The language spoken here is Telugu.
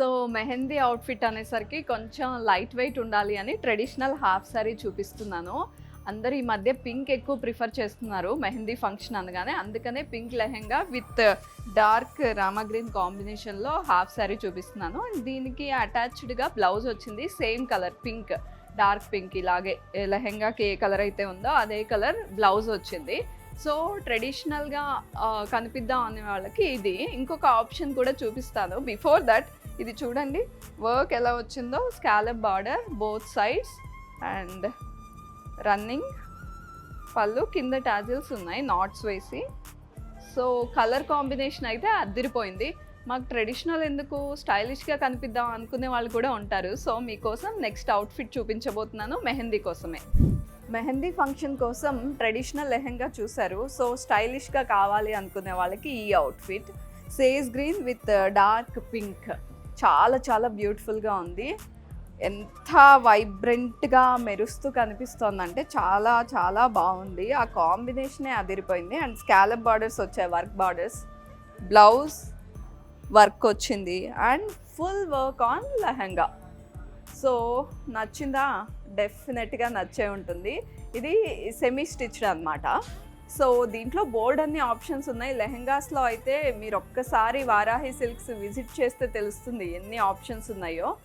సో మెహందీ అవుట్ఫిట్ అనేసరికి కొంచెం లైట్ వెయిట్ ఉండాలి అని ట్రెడిషనల్ హాఫ్ శారీ చూపిస్తున్నాను. అందరు ఈ మధ్య పింక్ ఎక్కువ ప్రిఫర్ చేస్తున్నారు మెహందీ ఫంక్షన్ అనగానే. అందుకనే pink lehenga with dark rama green కాంబినేషన్లో హాఫ్ శారీ చూపిస్తున్నాను. అండ్ దీనికి అటాచ్డ్గా బ్లౌజ్ వచ్చింది same colour pink dark pink ఇలాగే లెహెంగాకి ఏ కలర్ అయితే ఉందో అదే కలర్ బ్లౌజ్ వచ్చింది. సో ట్రెడిషనల్గా కనిపిద్దాం అనే వాళ్ళకి ఇది ఇంకొక ఆప్షన్ కూడా చూపిస్తాను. బిఫోర్ దట్ ఇది చూడండి వర్క్ ఎలా వచ్చిందో scallop border both sides and running. పళ్ళు కింద టాజిల్స్ ఉన్నాయి నాట్స్ వేసి. సో కలర్ కాంబినేషన్ అయితే అదిరిపోయింది. మాకు ట్రెడిషనల్ ఎందుకు స్టైలిష్గా కనిపిద్దాం అనుకునే వాళ్ళు కూడా ఉంటారు. సో మీకోసం నెక్స్ట్ అవుట్ఫిట్ చూపించబోతున్నాను మెహందీ కోసమే. మెహందీ ఫంక్షన్ కోసం ట్రెడిషనల్ లెహెంగా చూసారు సో స్టైలిష్గా కావాలి అనుకునే వాళ్ళకి ఈ outfit. Sage green with dark pink. చాలా చాలా బ్యూటిఫుల్గా ఉంది. ఎంత వైబ్రెంట్గా మెరుస్తూ కనిపిస్తోందంటే చాలా చాలా బాగుంది. ఆ కాంబినేషనే అదిరిపోయింది. అండ్ స్కాలప్ బార్డర్స్ వచ్చాయి వర్క్ బార్డర్స్. బ్లౌజ్ వర్క్ వచ్చింది. And full work on lehenga. So నచ్చిందా? డెఫినెట్గా నచ్చే ఉంటుంది. ఇది సెమీ స్టిచ్డ్ అనమాట సో దీంట్లో బోర్డ్ అన్ని ఆప్షన్స్ ఉన్నాయి. లెహెంగాస్లో అయితే మీరు ఒక్కసారి వారాహి సిల్క్స్ విజిట్ చేస్తే తెలుస్తుంది ఎన్ని ఆప్షన్స్ ఉన్నాయో.